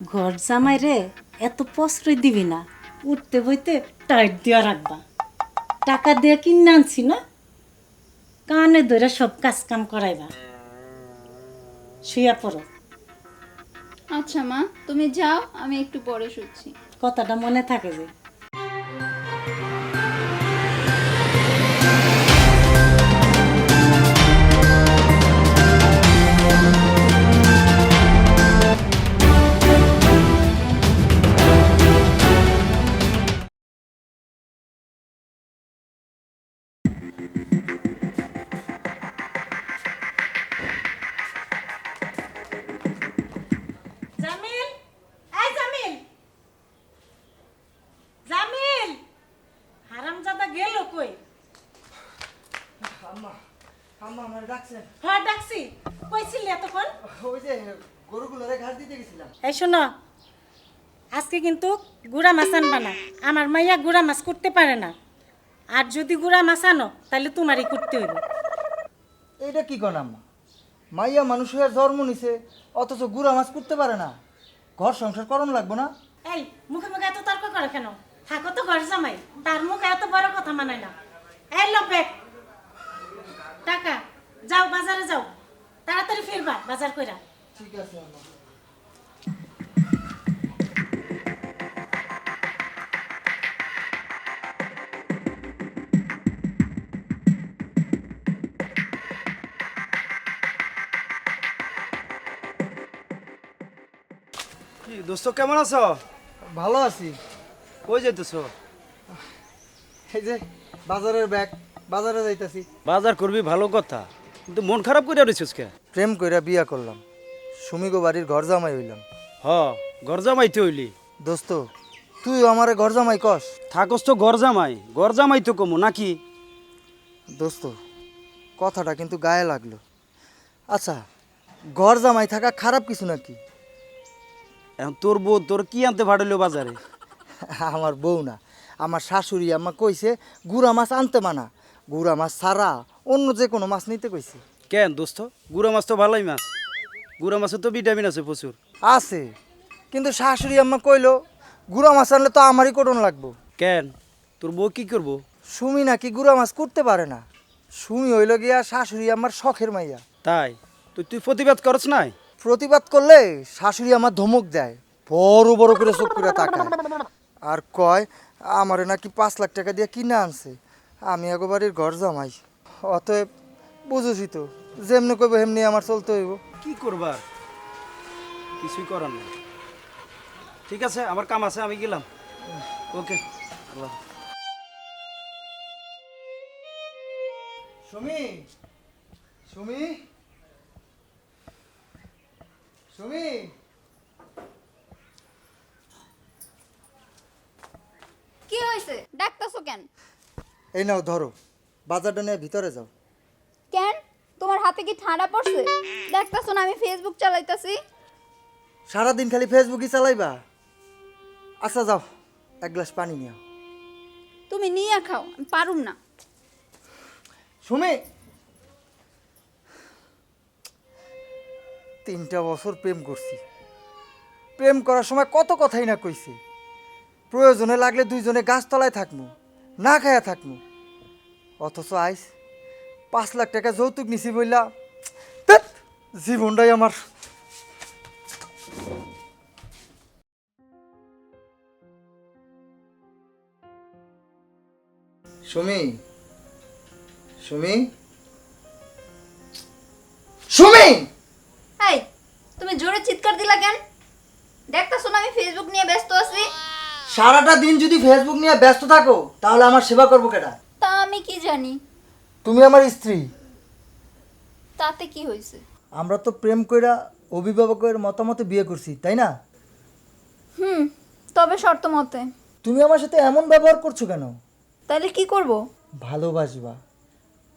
ঘর জামাই রে এত প্রশ্রয় দিবি না। উঠতে বইতে টাইট দিয়া রাখবা। টাকা দিয়ে কিনে আনছি না? কানে ধরে সব কাজ কাম করাইবা। শুয়া পড়ো। আচ্ছা মা তুমি যাও আমি একটু পরে শুচ্ছি। কথাটা মনে থাকে যে। হ্যাঁ ডাকছি। কইছিলি এতক্ষণ? ওই যে গরুগুলোরে ঘাস দিতে গেছিলাম। এই শোনো আজকে কিন্তু গুড়া মাছ আনবা না। আমার মাইয়া গুড়া মাছ করতে পারে না। আর যদি গুড়া মাছ আনো তাহলে তোমারই করতে হইব। এইটা কি কন আম্মা? মাইয়া মানুষ হয়ে জন্ম নিছে অথচ গুড়া মাছ করতে পারে না। ঘর সংসার করণ লাগবো না। এই মুখে মুখে এত তর্ক করে কেন? থাকো তো ঘর জামাই। তার মুখে এত বড় কথা মানায় না। এই লপেক। টাকা। যাও বাজারে যাও। তাড়াতাড়ি ফিরবা বাজার কইরা। ঠিক আছে আম্মা। কি দোস্ত কেমন আছো? ভালো আছি। কই যাইতেছো? এই যে বাজারের ব্যাগ বাজারে যাইতাছি। বাজার করবি ভালো কথা। কিন্তু মন খারাপ করে রয়েছিস কে? প্রেম কইরা বিয়া করলাম। সুমিগো বাড়ির ঘর জামাই হইলাম। হ ঘর জামাইতে হইলি। দোস্ত তুই আমারে ঘর জামাই কস। থাকস তো ঘর জামাই ঘর জামাই তো কমু নাকি? দোস্ত কথাটা কিন্তু গায়ে লাগল। আচ্ছা ঘর জামাই থাকা খারাপ কিছু নাকি? এখন তোর বউ তোর কি আনতে ভাড়াইলো বাজারে? আমার বউ না। আমার শাশুড়ি আমা কইছে গুড়া মাছ আনতে মানা। গুড়া মাছ ছাড়া অন্য যে কোনো মাছ নিতে কইছে। কেন দোস্ত? গুড়া মাছ তো ভালোই মাছ। গুড়া মাছে তো ভিটামিন আছে প্রচুর। আছে। কিন্তু শাশুড়ি আম্মা কইলো গুড়া মাছ আনলে তো আমারই কোটন লাগবো। কেন? তোর বউ কি করব? সুমি নাকি গুড়া মাছ করতে পারে না। সুমি হইল গিয়া শাশুড়ি আমার শখের মাইয়া। তাই? তুই তুই প্রতিবাদ করছ নাই? প্রতিবাদ করলে শাশুড়ি আমার ধমক দেয়। বড় বড় করে চোখ করে তাকায়। আর কয় আমারে নাকি পাঁচ লাখ টাকা দিয়ে কিনে আনছে। আমি একবারের ঘর জামাই। অতএব বুঝেছি তো যেমনি কইব হেমনি আমার চলতে হইব। কি করবার কিছুই করার নাই। ঠিক আছে আমার কাম আছে আমি গেলাম। ওকে আল্লাহ সুমি সুমি সুমি। কি হয়েছে ডাকতাছো কেন? এই নাও ধরো। বাজারটা নিয়ে ভিতরে যাও। কেন? তোমার হাতে কি ঠান্ডা পড়ছে? দেখতাছো না আমি ফেসবুক চালাইতাছি। সারাদিন খালি ফেসবুকই চালাইবা? আচ্ছা যাও এক গ্লাস পানি নিও তুমি নিয়ে খাও আমি পারুম না। সুমি! তিনটা বছর প্রেম করছি। প্রেম করার সময় কত কথাই না কইছি। প্রয়োজনে লাগলে দুইজনে গাছতলায় থাকমু না খায়া থাকমু। অথচ আইস পাঁচ লাখ টাকা যৌতুক নিছি বললা জীবনটাই আমার। সুমি সুমি সুমি! এই তুমি জোরে চিৎকার দিলা কেন? দেখতাছো না আমি ফেসবুক নিয়ে ব্যস্ত আছি? সারাটা দিন যদি ফেসবুক নিয়ে ব্যস্ত থাকো তাহলে আমার সেবা করব কেটা আমি কি জানি? তুমি আমার স্ত্রী। তাতে কি হয়েছে? আমরা তো প্রেম কইরা অভিভাবকের মতামতে বিয়ে করছি তাই না? হুম তবে শর্ত মতে। তুমি আমার সাথে এমন ব্যবহার করছ কেন? তাহলে কি করব? ভালোবাসবা।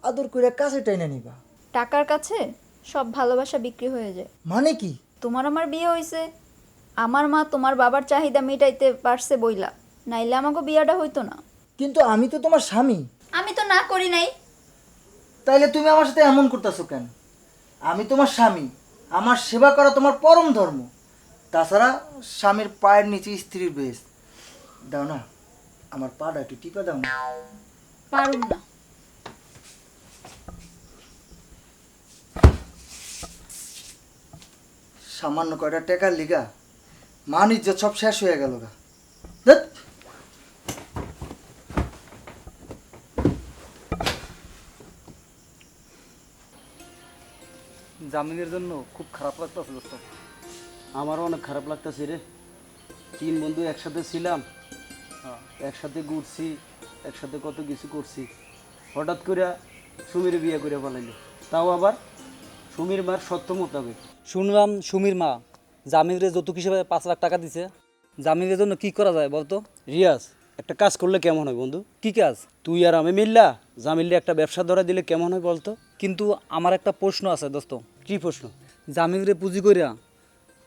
আদর কইরা কাছে টাইনা নিবা। টাকার কাছে সব ভালোবাসা বিক্রি হয়ে যায়। মানে কি? তোমার আমার বিয়ে হয়েছে আমার মা তোমার বাবার চাহিদা মেটাইতে পারছে বইলা। নাইলে আমাকে বিয়াটা হইতো না। কিন্তু আমি তো তোমার স্বামী। আমি তো না করি নাই। তাইলে তুমি আমার সাথে এমন করতেছো কেন? আমি তোমার স্বামী আমার সেবা করা তোমার পরম ধর্ম। তাছাড়া স্বামীর পায়ের নিচে স্ত্রীর বেশ। দাও না আমার পাটা একটু টিপা দাও না। পারুম না। সামান্য কয়টা টাকার লিগা মান ইজ্জত সব শেষ হয়ে গেল গা। জামিনের জন্য খুব খারাপ লাগতেছে দোস্ত। আমারও অনেক খারাপ লাগতেছে রে। তিন বন্ধু একসাথে ছিলাম একসাথে ঘুরছি একসাথে কত কিছু করছি। হঠাৎ করে সুমির বিয়ে করে ফেলাইলো। তাও আবার সুমির মার সত্য মোতাবেক। শুনলাম সুমির মা জামিনের যৌতুক হিসেবে পাঁচ লাখ টাকা দিছে। জামিনের জন্য কি করা যায় বলতো? রিয়াজ একটা কাজ করলে কেমন হয় বন্ধু? কি কাজ? তুই আর আমি মিল্লা জামিলে একটা ব্যবসা ধরা দিলে কেমন হয় বলতো? কিন্তু আমার একটা প্রশ্ন আছে দোস্ত। কি প্রশ্ন? জামিনের পুঁজি করিয়া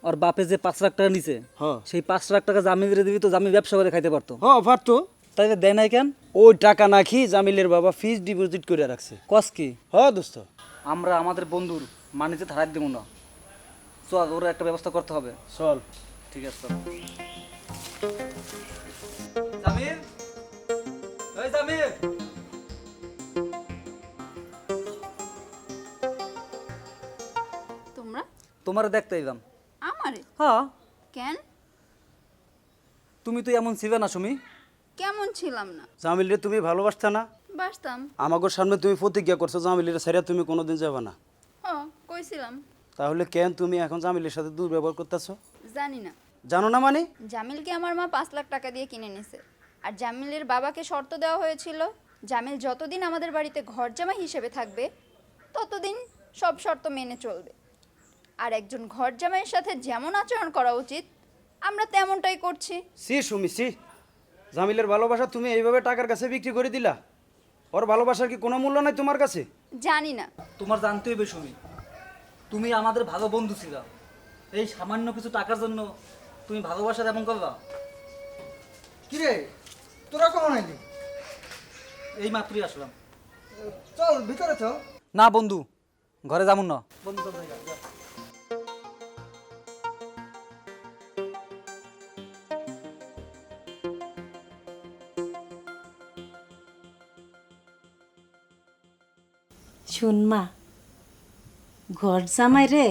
ওর বাপে যে পাঁচ লাখ টাকা নিছে হ্যাঁ। সেই পাঁচ লাখ টাকা জামিনের দিবি তো জামি ব্যবসা করে খাইতে পারতো। হ পারতো। তাই দেয় নাই কেন? ওই টাকা নাকি জামিলের বাবা ফিক্সড ডিপোজিট করে রাখছে। কস কি? হ দোস্ত। আমরা আমাদের বন্ধুর মানিতে ধারার দেবো না। চল ওরা একটা ব্যবস্থা করতে হবে। চল। ঠিক আছে তোমরা দেখতে এলাম আমারে? হ্যাঁ। কেন? তুমি তো এমন ছিলে না সুমি। কেমন ছিলাম না? জামিলরে তুমি ভালোবাসতা না? বাসতাম। আমাগোর সামনে তুমি প্রতিজ্ঞা করছ জামিলের ছেড়ে তুমি কোনোদিন যাবে না। হ কইছিলাম। তাহলে কেন তুমি এখন জামিলের সাথে দুর্ব্যবহার করতেছো? জানি না। জানো না মানে? জামিলকে আমার মা পাঁচ লাখ টাকা দিয়ে কিনে নিছে? আর জামিলের বাবাকে শর্ত দেওয়া হয়েছিল জামিল যতদিন আমাদের বাড়িতে ঘর জামাই হিসেবে থাকবে ততদিন সব শর্ত মেনে চলবে। আর একজন ঘর জামাইয়ের সাথে যেমন আচরণ করা উচিত আমরা তেমনটাই করছি। সি সুমি সি। জামিলের ভালোবাসা তুমি এইভাবে টাকার কাছে বিক্রি করে দিলা। ওর ভালোবাসার কি কোনো মূল্য নাই তোমার কাছে? জানি না। তোমার জানতে হবে সুমি তুমি আমাদের ভালো বন্ধু ছিল। এই সামান্য কিছু টাকার জন্য তুমি ভালোবাসার এমন করবা কিরে তোরা কখন আইলি এই মাত্রই আসলাম। চল ভিতরে চল। না বন্ধু ঘরে যাব না। বন্ধু চল শুন মা ঘর জামাই রে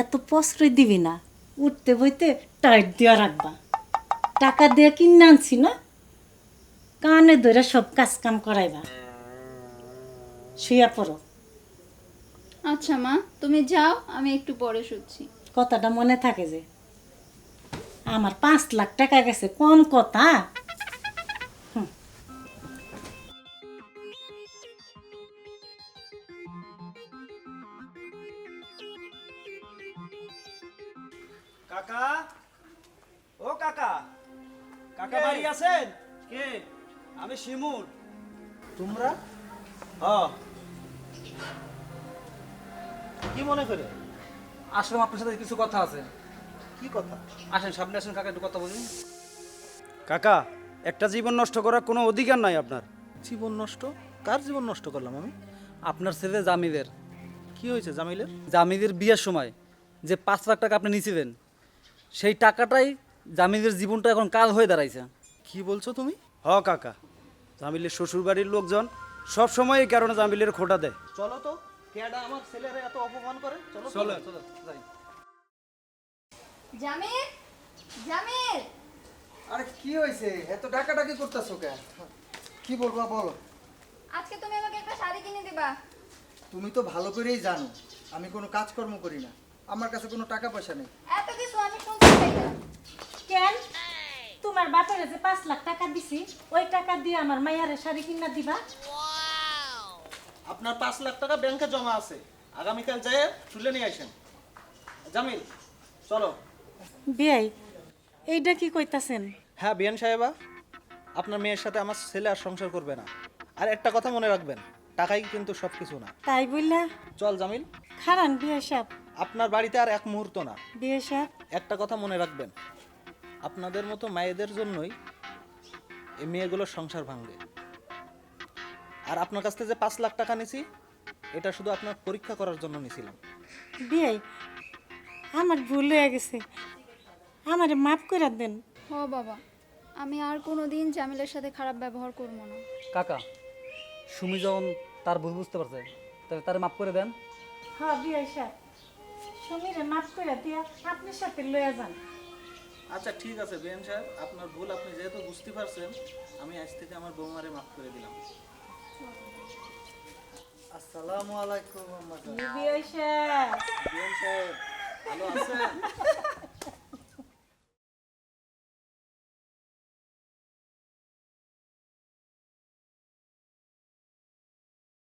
এত প্রশ্রয় দিবি না। উঠতে বইতে টাইট দেওয়া রাখবা। টাকা দিয়ে কিনে আনছি না? কানে ধরে সব কাজ কাম করাইবা। শুয়া পড়ো। আচ্ছা মা তুমি যাও আমি একটু পরে শুচ্ছি। কথাটা মনে থাকে যে আমার পাঁচ লাখ টাকা গেছে কোন কথা? কে? আমি শিমুল। তোমরা? কি মনে করে? আসলাম আপনার সাথে কিছু কথা আছে। কি কথা? আসেন সামনে আসেন কাকা একটু কথা বলি। কাকা একটা জীবন নষ্ট করার কোনো অধিকার নাই আপনার। জীবন নষ্ট? কার জীবন নষ্ট করলাম আমি? আপনার ছেলে জামিদের কি হয়েছে জামিলের? জামিদের বিয়ের সময় যে পাঁচ লাখ টাকা আপনি নিয়েছিলেন সেই টাকাটাই জামিদের জীবনটা এখন কাল হয়ে দাঁড়াইছে। কি বলছো তুমি? হ কাকা। জামিলের শ্বশুর বাড়ির লোকজন সব সময় এই কারণে জামিলের খোটা দেয়। চলো তো কেডা আমার ছেলেরা এত অপমান করে? চলো চলো। চলো যাই। জামিল জামিল। আরে কি হয়েছে এত ডাকাডাকি করতেছো কেন? কি বলবা বলো। আজকে তুমি আমাকে একটা শাড়ি কিনে দিবা। তুমি তো ভালো করেই জানো আমি কোনো কাজকর্ম করি না। আমার কাছে কোনো টাকা পয়সা নেই। এত কিছু আমি শুনতে চাই না। কেন? তোমার বাপের যে পাঁচ লাখ টাকা দিছি ওই টাকা দিয়ে আমার মাইয়ারে শাড়ি কিনা দিবা? আপনার পাঁচ লাখ টাকা ব্যাংকে জমা আছে। আগামীকাল যেয়ে তুলে নিয়ে আসেন। জামিল চলো। বিয়াই এইটা কি কইতাছেন? হ্যাঁ বিয়ান সাহেবা আপনার মেয়ের সাথে আমার ছেলে আর সংসার করবে না। আর একটা কথা মনে রাখবেন টাকাই কিন্তু সব কিছু না। তাই বললা চল জামিল। খারান বিয়ে সাহেব। আপনার বাড়িতে আর এক মুহূর্ত না। বিয়ে সাহেব। একটা কথা মনে রাখবেন আপনাদের মতো মায়েদের জন্যই এই মেয়েগুলোর সংসার ভাঙবে। আর আপনার কাছ থেকে যে পাঁচ লাখ টাকা নিছি এটা শুধু আপনার পরীক্ষা করার জন্য নিছিলাম। বিয়াই আমার ভুল হয়ে গেছে। আমারে মাফ করে দেন। হ বাবা আমি আর কোনো দিন জামিলের সাথে খারাপ ব্যবহার করব না। কাকা সুমি যখন তার ভুল বুঝতে পারছে তাহলে তার মাফ করে দেন। হ্যাঁ বিয়ে সাহেব। সমীরে মাফ করে দিয়া আপনার সাথে লয়ে যান। আচ্ছা ঠিক আছে বেন সাহেব আপনার ভুল আপনি যেহেতু বুঝতে পারছেন আমি আজ থেকে আমার বৌমারে মাফ করে দিলাম। আসসালামু আলাইকুম আম্মা সাহেব। সাহেব ভালো আছেন?